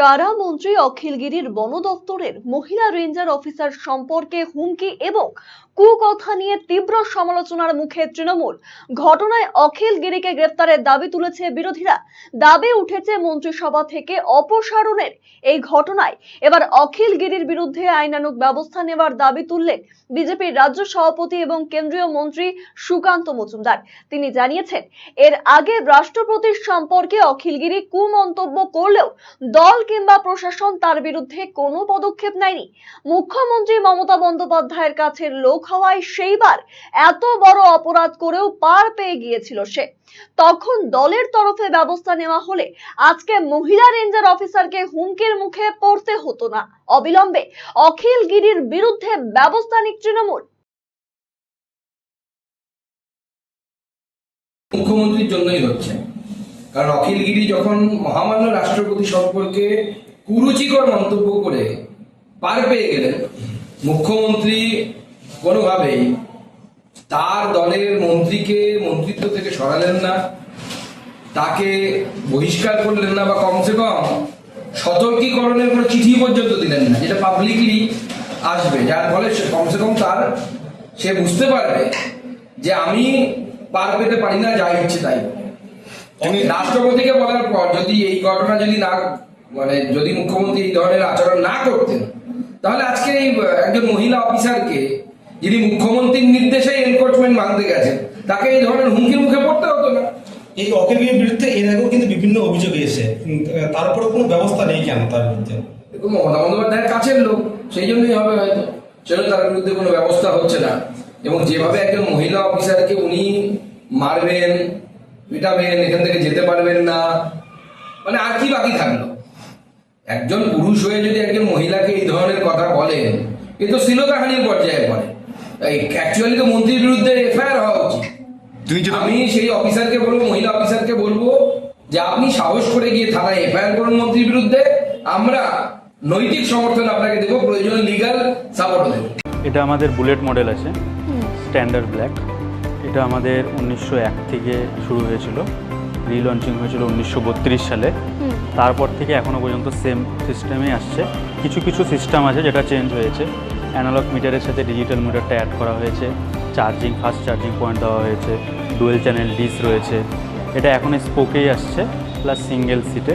কারা মন্ত্রী অখিলগিরির বন দপ্তরের মহিলা রেঞ্জার অফিসার সম্পর্কে হুমকি এবং কুকথা নিয়ে তীব্র সমালোচনার মুখে তৃণমূল ঘটনায় অখিলগিরিকে গ্রেপ্তারের দাবি তুলেছে বিরোধীরা। দাবি উঠেছে মন্ত্রিসভা থেকে অপসারণের এই ঘটনায়। এবার অখিলগিরির বিরুদ্ধে আইনানুগ ব্যবস্থা নেওয়ার দাবি তুললেন বিজেপির রাজ্য সভাপতি এবং কেন্দ্রীয় মন্ত্রী সুকান্ত মজুমদার। তিনি জানিয়েছেন, এর আগে রাষ্ট্রপতির সম্পর্কে অখিলগিরি কুমন্তব্য করলেও দল কিংবা প্রশাসন তার বিরুদ্ধে কোনো পদক্ষেপ নেয়নি। মুখ্যমন্ত্রী মমতা বন্দ্যোপাধ্যায়ের কাছের লোক হওয়ায় সেইবার এত বড় অপরাধ করেও পার পেয়ে গিয়েছিল সে। তখন দলের তরফে ব্যবস্থা নেওয়া হলে আজকে মহিলা রেঞ্জার অফিসারকে হুমকির মুখে পড়তে হতো না। অবিলম্বে অখিল গিরির বিরুদ্ধে ব্যবস্থা নিক তৃণমূল। মুখ্যমন্ত্রীর জন্যই হচ্ছে। কারণ অখিলগিরি যখন মহামান্য রাষ্ট্রপতি সম্পর্কে কুরুচিকর মন্তব্য করে পার পেয়ে গেলেন, মুখ্যমন্ত্রী কোনোভাবেই তার দলের মন্ত্রীকে মন্ত্রিত্ব থেকে সরালেন না, তাকে বহিষ্কার করলেন না বা কমসে কম সতর্কীকরণের কোনো চিঠি পর্যন্ত দিলেন না, যেটা পাবলিকলি আসবে, যার ফলে কমসে কম তার, সে বুঝতে পারবে যে আমি পার পেতে পারি না, যা ইচ্ছে তাই তিনি রাষ্ট্রপতিকে বলার পর যদি এই ঘটনা যদি না মানে যদি মুখ্যমন্ত্রী এই ধরনের আচরণ না করতেন তাহলে আজকে এই একজন মহিলা অফিসারকে যিনি মুখ্যমন্ত্রীর নির্দেশে এনফোর্সমেন্ট মানতে গেছেন তাকে এই ধরনের হুমকির মুখে পড়তে হতো না। এই অখিলের বিরুদ্ধে এর আগেও কিন্তু বিভিন্ন অভিযোগ এসে তারপরে কোনো ব্যবস্থা নেই কেন তার বিরুদ্ধে? দেখুন মমতা বন্দ্যোপাধ্যায়ের কাছের লোক সেই জন্যই হবে হয়তো। সেজন্য তার বিরুদ্ধে কোনো ব্যবস্থা হচ্ছে না। এবং যেভাবে একজন মহিলা অফিসারকে উনি মারবেন পিটাবেন এখান থেকে যেতে পারবেন না। মানে আর কি বাকি থাকল? একজন পুরুষ হয়ে যদি একজন মহিলাকে এই ধরনের কথা বলেন এ তো শিলকাহানির পর্যায়ে পড়ে। অ্যাকচুয়ালি তো মন্ত্রীর বিরুদ্ধে এফআইআর হওয়া উচিত। আমি সেই অফিসারকে বলব মহিলা অফিসারকে বলব যে আপনি সাহস করে গিয়ে থানায় এফআইআর করুন মন্ত্রীর বিরুদ্ধে। আমরা নৈতিক সমর্থন আপনাকে দেবো প্রয়োজনে লিগাল সাপোর্ট দেবো। এটা আমাদের বুলেট মডেল আছে স্ট্যান্ডার্ড ব্ল্যাক এটা আমাদের উনিশশো এক থেকে শুরু হয়েছিল। রিলঞ্চিং হয়েছিল উনিশশো বত্রিশ সালে। তারপর থেকে এখনও পর্যন্ত সেম সিস্টেমে আসছে। কিছু কিছু সিস্টেম আছে যেটা চেঞ্জ হয়েছে। অ্যানালগ মিটারের সাথে ডিজিটাল মিটারটা অ্যাড করা হয়েছে। চার্জিং ফাস্ট চার্জিং পয়েন্ট দেওয়া হয়েছে। ডুয়েল চ্যানেল ডিস রয়েছে। এটা এখন স্পোকেই আসছে প্লাস সিঙ্গেল সিটে